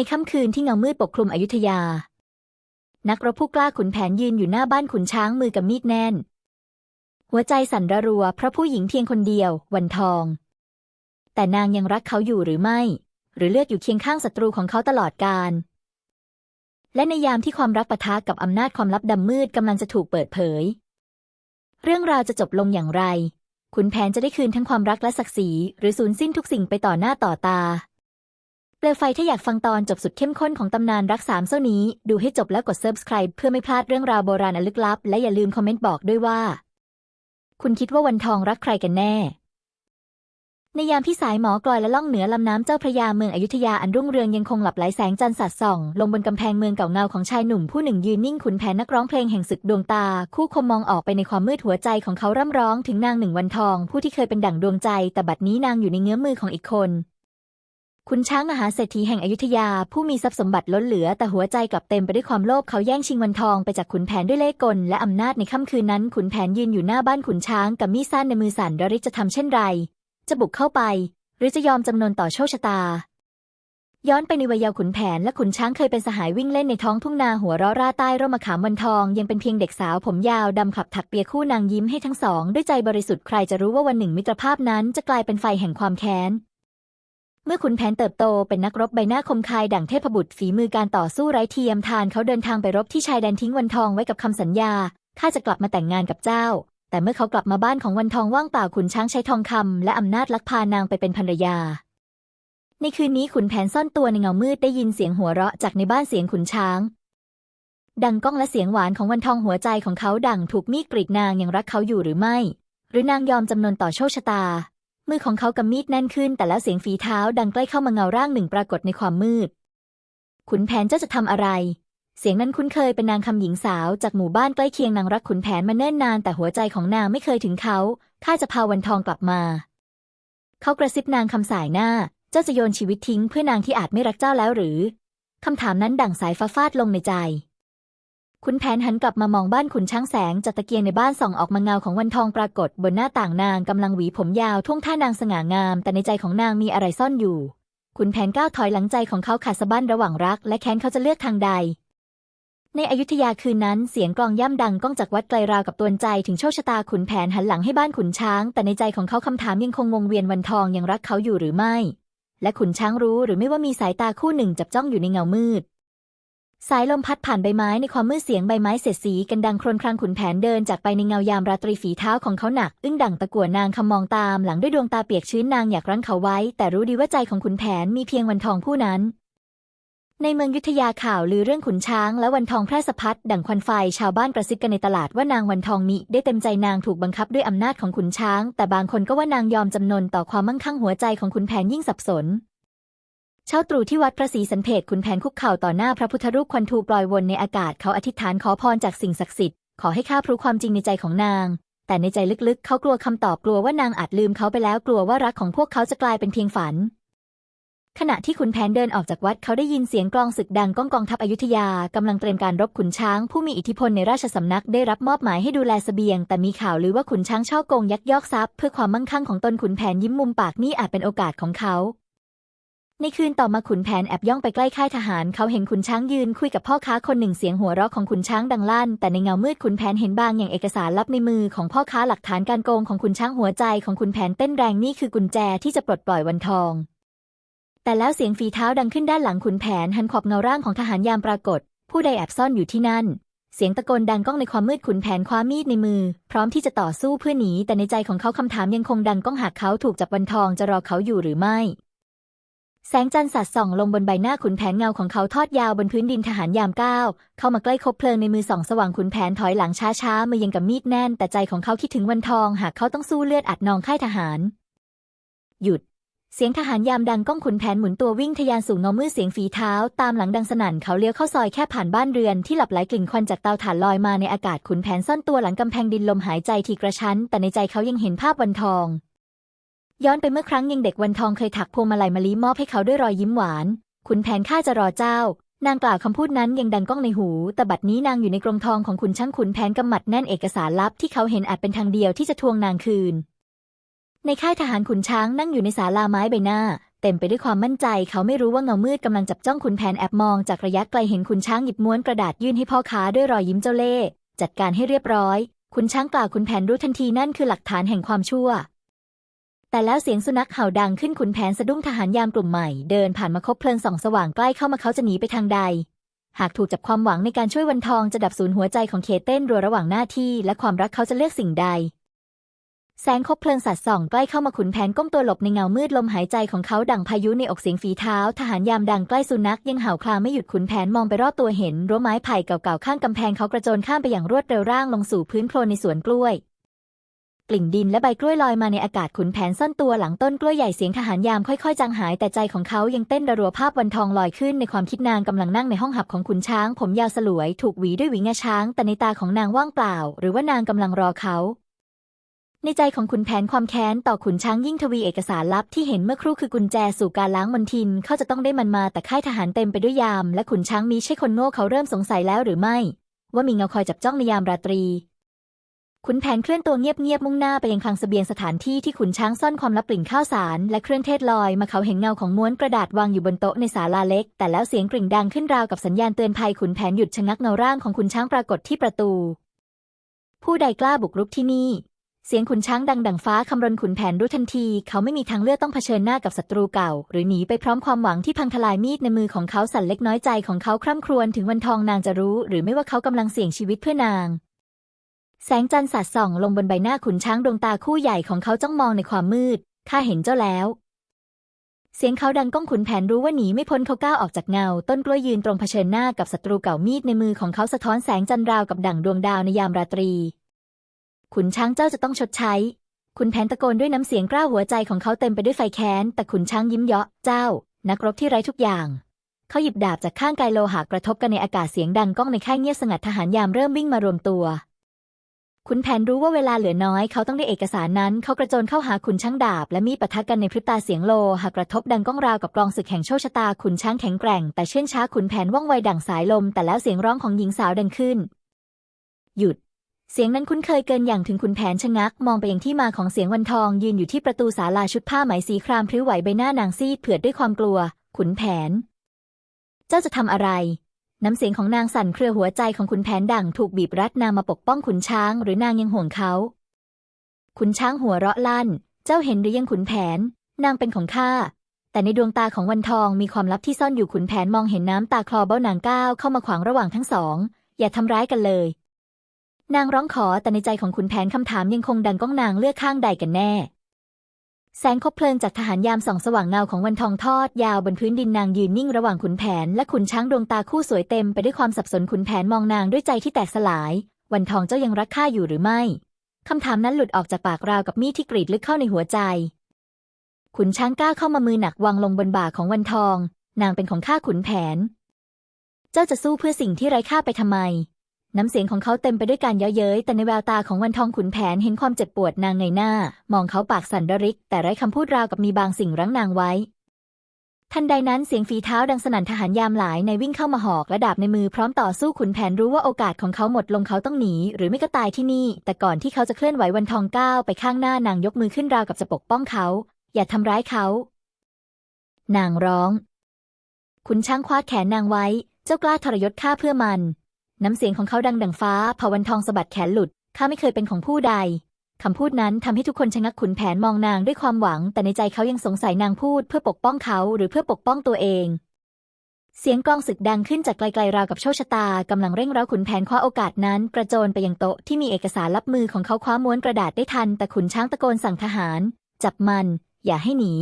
ในค่ำคืนที่เงามืดปกคลุมอยุธยา นักรบผู้กล้าขุนแผนยืนอยู่หน้าบ้านขุนช้างมือกับมีดแน่น หัวใจสั่นระรัวเพราะผู้หญิงเพียงคนเดียว วันทอง แต่นางยังรักเขาอยู่หรือไม่ หรือเลือกอยู่เคียงข้างศัตรูของเขาตลอดกาลและในยามที่ความรักปะทะกับอำนาจความลับดำมืดกำลังจะถูกเปิดเผย เรื่องราวจะจบลงอย่างไรขุนแผนจะได้คืนทั้งความรักและศักดิ์ศรีหรือสูญสิ้นทุกสิ่งไปต่อหน้าต่อตา เปลวไฟถ้าอยากฟังตอนจบสุดเข้มข้นของตำนานรักสามเส้านี้ ดูให้จบแล้วกด subscribe เพื่อไม่พลาดเรื่องราวโบราณอันลึกลับ และอย่าลืมคอมเมนต์บอกด้วยว่า คุณคิดว่าวันทองรักใครกันแน่ ในยามที่สายหมอกลอยและล่องเหนือลำน้ำเจ้าพระยาเมืองอยุธยาอันรุ่งเรืองยังคงหลับไหลแสงจันทร์สัดส่อง ลงบนกำแพงเมืองเก่าเงาของชายหนุ่มผู้หนึ่งยืนนิ่งขุนแผนนักร้องเพลงแห่งศึกดวงตา คู่คมมองออกไปในความมืดหัวใจของเขาร่ำร้องถึงนางหนึ่งวันทอง ผู้ที่เคยเป็นดั่งดวงใจ แต่บัดนี้นางอยู่ในเงื้อมือของอีกคน ขุนช้างมหาเศรษฐีแห่งอยุธยา ผู้มีทรัพย์สมบัติล้นเหลือแต่หัวใจกลับเต็มไปด้วยความโลภเขาแย่งชิงวันทองไปจากขุนแผนด้วยเล่ห์กลและอำนาจในค่ำคืนนั้น ขุนแผนยืนอยู่หน้าบ้านขุนช้างกับมีดสั้นในมือสั่นระริจะทำเช่นไร จะบุกเข้าไป หรือจะยอมจำนนต่อโชคชะตา ย้อนไปในวัยเยาว์ขุนแผนและขุนช้างเคยเป็นสหายวิ่งเล่นในท้องทุ่งนาหัวเราะร่าใต้ร่มมะขามวันทอง ยังเป็นเพียงเด็กสาวผมยาวดำขับถักเปียคู่นางยิ้มให้ทั้งสองด้วยใจบริสุทธิ์ใครจะรู้ว่าวันหนึ่งมิตรภาพนั้นจะกลายเป็นไฟแห่งความแค้น เมื่อขุนแผนเติบโตเป็นนักรบใบหน้าคมคายดั่งเทพบุตรฝีมือการต่อสู้ไร้เทียมทานเขาเดินทางไปรบที่ชายแดนทิ้งวันทองไว้กับคำสัญญาข้าจะกลับมาแต่งงานกับเจ้า แต่เมื่อเขากลับมาบ้านของวันทองว่างเปล่าขุนช้างใช้ทองคำและอำนาจลักพานางไปเป็นภรรยา ในคืนนี้ขุนแผนซ่อนตัวในเงามืดได้ยินเสียงหัวเราะจากในบ้านเสียงขุนช้าง ดังก้องและเสียงหวานของวันทองหัวใจของเขาดังถูกมีดกรีดนางยังรักเขาอยู่หรือไม่ หรือนางยอมจำนนต่อโชคชะตา มือของเขากำมีดแน่นขึ้น แต่แล้วเสียงฝีเท้าดังใกล้เข้ามาเงาร่างหนึ่งปรากฏในความมืด ขุนแผนเจ้าจะทำอะไร เสียงนั้นคุ้นเคยเป็นนางคำหญิงสาวจากหมู่บ้านใกล้เคียงนางรักขุนแผนมาเนิ่นนานแต่หัวใจของนางไม่เคยถึงเขาข้าจะพาวันทองกลับมา เขากระซิบนางคำสายหน้า เจ้าจะโยนชีวิตทิ้งเพื่อนางที่อาจไม่รักเจ้าแล้วหรือคำถามนั้นดั่งสายฟ้าฟาดลงในใจ ขุนแผนหันกลับมามองบ้านขุนช้างแสงจากตะเกียงในบ้านส่องออกมาเงาของวันทองปรากฏบนหน้าต่างนางกำลังหวีผมยาวท่วงท่านางสง่างาม แต่ในใจของนางมีอะไรซ่อนอยู่ขุนแผนก้าวถอยหลังใจของเขาขาดสะบั้นระหว่างรัก และแค้นเขาจะเลือกทางใด ในอยุธยาคืนนั้นเสียงกลองย่ำดังก้องจากวัดไกลราวกับตวนใจถึงโชคชะตาขุนแผนหันหลังให้บ้านขุนช้าง แต่ในใจของเขาคำถามยังคงวงเวียนวันทองยังรักเขาอยู่หรือไม่ และขุนช้างรู้หรือไม่ว่ามีสายตาคู่หนึ่งจับจ้องอยู่ในเงามืด สายลมพัดผ่านใบไม้ในความมืดเสียงใบไม้เสียดสีกันดังครวญครางขุนแผนเดินจากไปในเงายามราตรีฝีเท้าของเขาหนัก อึ้งดังตะกั่วนางคำมองตามหลังด้วยดวงตาเปียกชื้นนางอยากรั้งเขาไว้ แต่รู้ดีว่าใจของขุนแผนมีเพียงวันทองผู้นั้น ในเมืองยุทธยาข่าวลือเรื่องขุนช้างและวันทองแพร่สะพัดดั่งควันไฟชาวบ้านกระซิบกันในตลาดว่านางวันทองมิได้เต็มใจนางถูกบังคับด้วยอำนาจของขุนช้าง แต่บางคนก็ว่านางยอมจำนนต่อความมั่งคั่งหัวใจของขุนแผนยิ่งสับสน เช้าตรู่ที่วัดพระศรีสันเพชขุนแผนคุกเข่าต่อหน้าพระพุทธรูปควันทูปลอยวนในอากาศเขาอธิษฐานขอพรจากสิ่งศักดิ์สิทธิ์ ขอให้ข้าพรู้ความจริงในใจของนาง แต่ในใจลึกๆ เขากลัวคำตอบกลัวว่านางอาจลืมเขาไปแล้วกลัวว่ารักของพวกเขาจะกลายเป็นเพียงฝัน ขณะที่ขุนแผนเดินออกจากวัดเขาได้ยินเสียงกลองศึกดังก้องกองทัพอยุธยากำลังเตรียมการรบขุนช้างผู้มีอิทธิพลในราชสำนักได้รับมอบหมายให้ดูแลเสบียง แต่มีข่าวลือว่าขุนช้างช่อโกงยักยอกทรัพย์เพื่อความมั่งคั่งของตนขุนแผนยิ้มมุมปากนี่อาจเป็นโอกาสของเขา ในคืนต่อมาขุนแผนแอบย่องไปใกล้ค่ายทหาร เขาเห็นขุนช้างยืนคุยกับพ่อค้าคนหนึ่งเสียงหัวเราะของขุนช้างดังลั่น แต่ในเงามืดขุนแผนเห็นบางอย่างเอกสารลับในมือของพ่อค้าหลักฐานการโกงของขุนช้างหัวใจของขุนแผนเต้นแรงนี่คือกุญแจที่จะปลดปล่อยวันทอง แต่แล้วเสียงฝีเท้าดังขึ้นด้านหลังขุนแผนหันขอบเงาร่างของทหารยามปรากฏ ผู้ใดแอบซ่อนอยู่ที่นั่น เสียงตะโกนดังก้องในความมืดขุนแผนคว้ามีดในมือ พร้อมที่จะต่อสู้เพื่อหนีแต่ในใจของเขาคำถามยังคงดังก้องหากเขาถูกจับวันทองจะรอเขาอยู่หรือไม่ แสงจันทร์สัดส่องลงบนใบหน้าขุนแผนเงาของเขาทอดยาวบนพื้นดินทหารยามก้าวเข้ามาใกล้คบเพลิงในมือส่องสว่างขุนแผนถอยหลังช้าๆมือยังกับมีดแน่น แต่ใจของเขาคิดถึงวันทองหากเขาต้องสู้เลือดอัดนองค่ายทหาร หยุด เสียงทหารยามดังก้องขุนแผนหมุนตัววิ่งทะยานสู่เงามืดเสียงฝีเท้า ตามหลังดังสนั่นเขาเลี้ยวเข้าซอยแค่ผ่านบ้านเรือนที่หลับไหลกลิ่นควันจากเตาถ่านลอยมาในอากาศขุนแผนซ่อนตัวหลังกำแพงดินลมหายใจทีกระชั้น แต่ในใจเขายังเห็นภาพวันทอง ย้อนไปเมื่อครั้งยังเด็กวันทองเคยถักพวงมาลัยมะลิมอบให้เขาด้วยรอยยิ้มหวาน ขุนแผนข้าจะรอเจ้า นางกล่าวคำพูดนั้นยังดังก้องในหู แต่บัดนี้นางอยู่ในกรงทองของขุนช่างขุนแผนกำมัดแน่นเอกสารลับที่เขาเห็นอาจเป็นทางเดียวที่จะทวงนางคืน ในค่ายทหารขุนช้างนั่งอยู่ในศาลาไม้ใบหน้า เต็มไปด้วยความมั่นใจ เขาไม่รู้ว่าเงามืดกำลังจับจ้องขุนแผนแอบมองจากระยะไกลเห็นขุนช้างหยิบม้วนกระดาษยื่นให้พ่อค้าด้วยรอยยิ้มเจ้าเล่ห์จัดการให้เรียบร้อยขุนช้างกล่าวขุนแผนรู้ทันทีนั่นคือหลักฐานแห่งความชั่ว แต่แล้วเสียงสุนัขเห่าดังขึ้นขุนแผนสะดุ้งทหารยามกลุ่มใหม่เดินผ่านมาคบเพลิงส่องสว่างใกล้เข้ามาเขาจะหนีไปทางใด หากถูกจับความหวังในการช่วยวันทองจะดับศูนย์หัวใจของเคเต้นรัวระหว่างหน้าที่ และความรักเขาจะเลือกสิ่งใด แสงคบเพลิงสัดส่องใกล้เข้ามาขุนแผนก้มตัวหลบในเงามืดลมหายใจของเขาดังพายุในอกเสียงฝีเท้า ทหารยามดังใกล้สุนัขยังเห่าคลางไม่หยุดขุนแผนมองไปรอบตัวเห็นรั้วไม้ไผ่เก่าๆข้างกำแพงเขากระโจนข้ามไปอย่างรวดเร็วร่างลงสู่พื้นโคลนในสวนกล้วย กลิ่นดินและใบกล้วยลอยมาในอากาศขุนแผนซ่อนตัวหลังต้นกล้วยใหญ่เสียงทหารยามค่อยๆจางหาย แต่ใจของเขายังเต้นระรัวภาพวันทองลอยขึ้นในความคิดนางกำลังนั่งในห้องหับของขุนช้าง ผมยาวสลวย ถูกหวีด้วยหวีงาช้าง แต่ในตาของนางว่างเปล่า หรือว่านางกำลังรอเขาในใจของขุนแผนความแค้นต่อขุนช้างยิ่งทวีเอกสารลับที่เห็นเมื่อครู่คือกุญแจสู่การล้างมนทิน เขาจะต้องได้มันมาแต่ค่ายทหารเต็มไปด้วยยาม และขุนช้างมีใช่คนโง่เขาเริ่มสงสัยแล้วหรือไม่ ว่ามีเงาคอยจับจ้องในยามราตรี ขุนแผนเคลื่อนตัวเงียบๆมุ่งหน้าไปยังคลังเสบียงสถานที่ที่ขุนช้างซ่อนความลับกลิ่นข้าวสารและเครื่องเทศลอยมาเขาเห็นเงาของม้วนกระดาษวางอยู่บนโต๊ะในศาลาเล็ก แต่แล้วเสียงกริ่งดังขึ้นราวกับสัญญาณเตือนภัยขุนแผนหยุดชะงักเงาร่างของขุนช้างปรากฏที่ประตู ผู้ใดกล้าบุกรุกที่นี่ เสียงขุนช้างดังดังฟ้าคำรนขุนแผนรู้ทันที เขาไม่มีทางเลือกต้องเผชิญหน้ากับศัตรูเก่า หรือหนีไปพร้อมความหวังที่พังทลายมีดในมือของเขาสั่นเล็กน้อยใจของเขาคร่ำครวญถึงวันทองนางจะรู้ หรือไม่ว่าเขากำลังเสี่ยงชีวิตเพื่อนาง แสงจันทร์สาดส่องลงบนใบหน้าขุนช้างดวงตาคู่ใหญ่ของเขาจ้องมองในความมืด ข้าเห็นเจ้าแล้ว เสียงเขาดังก้องขุนแผนรู้ว่าหนีไม่พ้นเขาก้าวออกจากเงา ต้นกล้วยยืนตรงเผชิญหน้ากับศัตรูเก่ามีดในมือของเขาสะท้อนแสงจันทร์ราวกับดั่งดวงดาวในยามราตรี ขุนช้างเจ้าจะต้องชดใช้ ขุนแผนตะโกนด้วยน้ำเสียงกล้าหัวใจของเขาเต็มไปด้วยไฟแค้น แต่ขุนช้างยิ้มเยาะ เจ้า นักรบที่ไร้ทุกอย่างเขาหยิบดาบจากข้างกายโลหะกระทบกันในอากาศเสียงดังก้องในค่ายเงียบสงัดทหารยามเริ่มวิ่งมารวมตัว ขุนแผนรู้ว่าเวลาเหลือน้อยเขาต้องได้เอกสารนั้น เขากระโจนเข้าหาขุนช้างดาบ และมีปะทะกันในพริบตาเสียงโลหะกระทบดังก้องราวกับกลองศึกแห่งโชคชะตาขุนช้างแข็งแกร่ง แต่เชื่องช้าขุนแผนว่องไวดั่งสายลม แต่แล้วเสียงร้องของหญิงสาวดังขึ้น หยุด เสียงนั้นคุ้นเคยเกินอย่างถึงขุนแผนชะงัก มองไปยังที่มาของเสียงวันทอง ยืนอยู่ที่ประตูศาลาชุดผ้าไหมสีครามพริ้วไหวใบหน้านางซีดเผือดด้วยความกลัว ขุนแผน เจ้าจะทำอะไร น้ำเสียงของนางสั่นเครือหัวใจของขุนแผนดั่งถูกบีบรัดนางมาปกป้องขุนช้าง หรือนางยังห่วงเขา ขุนช้างหัวเราะลั่น เจ้าเห็นหรือยังขุนแผน นางเป็นของข้า แต่ในดวงตาของวันทองมีความลับที่ซ่อนอยู่ขุนแผนมองเห็นน้ำตาคลอเบ้านางก้าวเข้ามาขวางระหว่างทั้งสอง อย่าทำร้ายกันเลย นางร้องขอแต่ในใจของขุนแผนคำถามยังคงดังก้องนางเลือกข้างใดกันแน่ แสงคบเพลิงจากทหารยามส่องสว่างเงาของวันทองทอดยาวบนพื้นดินนางยืนนิ่งระหว่างขุนแผนและขุนช้างดวงตาคู่สวยเต็มไปด้วยความสับสนขุนแผนมองนางด้วยใจที่แตกสลาย วันทองเจ้ายังรักข้าอยู่หรือไม่คำถามนั้นหลุดออกจากปากราวกับมีดที่กรีดลึกเข้าในหัวใจ ขุนช้างก้าวเข้ามามือหนักวางลงบนบ่าของวันทอง นางเป็นของข้าขุนแผน เจ้าจะสู้เพื่อสิ่งที่ไร้ค่าไปทำไม น้ำเสียงของเขาเต็มไปด้วยการเย้ยเย้ยแต่ในแววตาของวันทองขุนแผนเห็นความเจ็บปวดนางในหน้า มองเขาปากสั่นระริก แต่ไร้คำพูดราวกับมีบางสิ่งรั้งนางไว้ ทันใดนั้นเสียงฝีเท้าดังสนั่นทหารยามหลายในวิ่งเข้ามาหอกและดาบในมือพร้อมต่อสู้ขุนแผนรู้ว่าโอกาสของเขาหมดลงเขาต้องหนี หรือไม่ก็ตายที่นี่ แต่ก่อนที่เขาจะเคลื่อนไหววันทองก้าวไปข้างหน้านางยกมือขึ้นราวกับจะปกป้องเขา อย่าทำร้ายเขา นางร้องขุนช้างคว้าแขนนางไว้ เจ้ากล้าทรยศข้าเพื่อมัน น้ำเสียงของเขาดังดังฟ้าพอวันทองสะบัดแขนหลุด ข้าไม่เคยเป็นของผู้ใด คำพูดนั้นทำให้ทุกคนชะงักขุนแผนมองนางด้วยความหวัง แต่ในใจเขายังสงสัยนางพูดเพื่อปกป้องเขาหรือเพื่อปกป้องตัวเองเสียงกลองศึกดังขึ้นจากไกลๆราวกับโชคชะตากำลังเร่งร้าขุนแผนคว้าโอกาสนั้น กระโจนไปยังโต๊ะที่มีเอกสารลับมือของเขาคว้าม้วนกระดาษได้ทัน แต่ขุนช้างตะโกนสั่งทหาร จับมัน อย่าให้หนี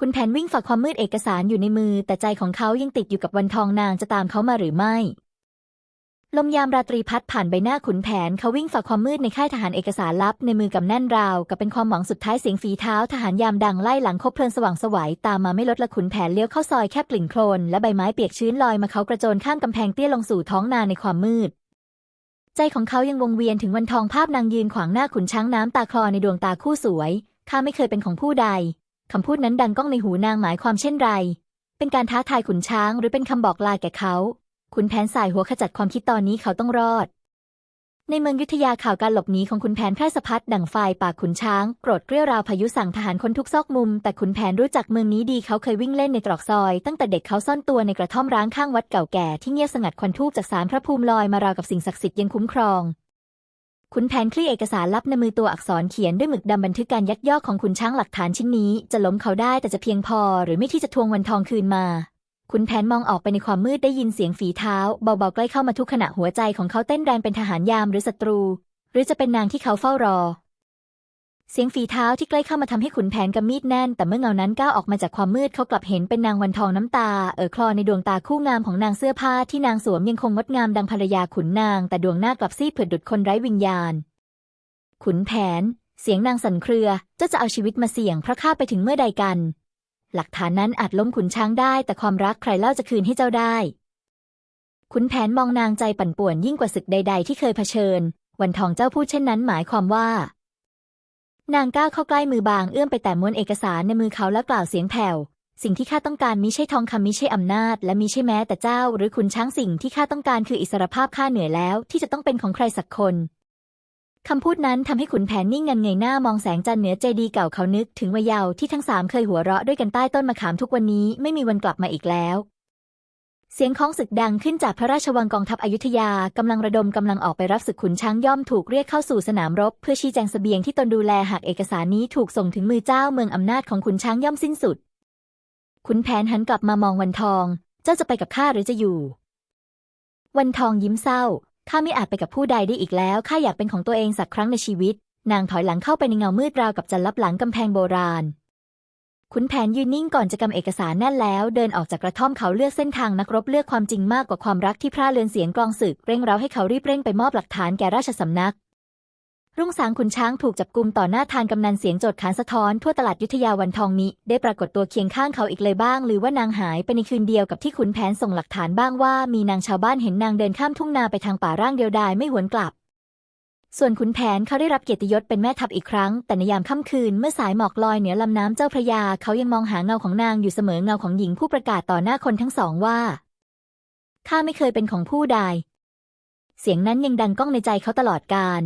คุณแผนวิ่งฝ่าความมืดเอกสารอยู่ในมือ แต่ใจของเขายังติดอยู่กับวันทองนางจะตามเขามาหรือไม่ ลมยามราตรีพัดผ่านใบหน้าขุนแผนเขาวิ่งฝ่าความมืดในค่ายทหารเอกสารลับในมือกำแน่นราว กับเป็นความหวังสุดท้ายเสียงฝีเท้าทหารยามดังไล่หลังคบเพลิงสว่างสวัยตามมาไม่ลดละขุนแผนเลี้ยวเข้าซอยแคบกลิ่นโคลนและใบไม้เปียกชื้นลอยมาเขากระโจนข้ามกำแพงเตี้ยลงสู่ท้องนาในความมืด ใจของเขายังวงเวียนถึงวันทองภาพนางยืนขวางหน้าขุนช้างน้ำตาคลอในดวงตาคู่สวยข้าไม่เคยเป็นของผู้ใดคำพูดนั้นดังก้องในหูนางหมายความเช่นไร เป็นการท้าทายขุนช้างหรือเป็นคำบอกลาแก่เขา ขุนแผนสายหัวขจัดความคิดตอนนี้เขาต้องรอด ในเมืองยุทธยาข่าวการหลบหนีของขุนแผนแพร่สะพัดดั่งไฟป่าขุนช้างโกรธเกรี้ยวราวพายุสั่งทหารคนทุกซอกมุม แต่ขุนแผนรู้จักเมืองนี้ดีเขาเคยวิ่งเล่นในตรอกซอย ตั้งแต่เด็กเขาซ่อนตัวในกระท่อมร้างข้างวัดเก่าแก่ที่เงียบสงัดควันทูบจากสารพระภูมิลอยมาราวกับสิ่งศักดิ์สิทธิ์ยังคุ้มครองขุนแผนคลี่เอกสารลับในมือตัวอักษรเขียนด้วยหมึกดำบันทึกการยักยอกของขุนช้างหลักฐานชิ้นนี้ จะล้มเขาได้แต่จะเพียงพอหรือไม่ที่จะทวงวันทองคืนมา ขุนแผนมองออกไปในความมืดได้ยินเสียงฝีเท้า เบาๆใกล้เข้ามาทุกขณะหัวใจของเขาเต้นแรงเป็นทหารยามหรือศัตรู หรือจะเป็นนางที่เขาเฝ้ารอ เสียงฝีเท้าที่ใกล้เข้ามาทำให้ขุนแผนกำมีดแน่น แต่เมื่อเงานั้นก้าวออกมาจากความมืดเขากลับเห็นเป็นนางวันทองน้ำตา เอ่อคลอในดวงตาคู่งามของนางเสื้อผ้าที่นางสวมยังคงงดงามดังภรรยาขุนนาง แต่ดวงหน้ากลับซีดเผือดดุดคนไร้วิญญาณ ขุนแผน เสียงนางสั่นเครือเจ้าจะเอาชีวิตมาเสี่ยงเพราะข้าไปถึงเมื่อใดกัน หลักฐานนั้นอาจล้มขุนช้างได้ แต่ความรักใครเล่าจะคืนให้เจ้าได้ ขุนแผนมองนางใจปั่นป่วนยิ่งกว่าศึกใด ๆ ที่เคยเผชิญ วันทองเจ้าพูดเช่นนั้นหมายความว่า นางก้าวเข้าใกล้มือบางเอื้อมไปแต่ม้วนเอกสารในมือเขาแล้วกล่าวเสียงแผ่ว สิ่งที่ข้าต้องการมิใช่ทองคำมิใช่อำนาจ และมิใช่แม้แต่เจ้า หรือขุนช้างสิ่งที่ข้าต้องการคืออิสรภาพข้าเหนื่อยแล้ว ที่จะต้องเป็นของใครสักคน คำพูดนั้นทำให้ขุนแผนนิ่งงันเงยหน้ามองแสงจันทร์เหนือเจดีเก่าเขานึกถึงวัยเยาว์ที่ทั้งสามเคยหัวเราะด้วยกันใต้ต้นมะขามทุกวันนี้ไม่มีวันกลับมาอีกแล้ว เสียงของศึกดังขึ้นจากพระราชวังกองทัพอยุธยากำลังระดมกำลังออกไปรับศึกขุนช้างย่อมถูกเรียกเข้าสู่สนามรบ เพื่อชี้แจงเสบียงที่ตนดูแลหากเอกสารนี้ถูกส่งถึงมือเจ้าเมืองอำนาจของขุนช้างย่อมสิ้นสุด ขุนแผนหันกลับมามองวันทอง เจ้าจะไปกับข้าหรือจะอยู่ วันทองยิ้มเศร้า ข้าไม่อาจไปกับผู้ใดได้อีกแล้ว ข้าอยากเป็นของตัวเองสักครั้งในชีวิต นางถอยหลังเข้าไปในเงามืดราวกับจะลับหลังกำแพงโบราณ ขุนแผนยืนนิ่งก่อนจะกำเอกสารแน่นแล้ว เดินออกจากกระท่อมเขาเลือกเส้นทางนักรบเลือกความจริงมากกว่าความรักที่พร่าเลือนเสียงกลองศึกเร่งเร้าให้เขารีบเร่งไปมอบหลักฐานแก่ราชสำนัก รุ่งสางขุนช้างถูกจับกุมต่อหน้าทานกำนันเสียงโจดขานสะท้อนทั่วตลาดยุทธยาวันทองนี้ได้ปรากฏตัวเคียงข้างเขาอีกเลยบ้าง หรือว่านางหายไปในคืนเดียวกับที่ขุนแผนส่งหลักฐานบ้างว่ามีนางชาวบ้านเห็นนางเดินข้ามทุ่งนาไปทางป่าร่างเดียวดายไม่หวนกลับ ส่วนขุนแผนเขาได้รับเกียรติยศเป็นแม่ทัพอีกครั้ง แต่ในยามค่ำคืนเมื่อสายหมอกลอยเหนือลำน้ำเจ้าพระยา เขายังมองหาเงาของนางอยู่เสมอเงาของหญิงผู้ประกาศต่อหน้าคนทั้งสองว่าข้าไม่เคยเป็นของผู้ใดเสียงนั้นยังดังก้องในใจเขาตลอดกาล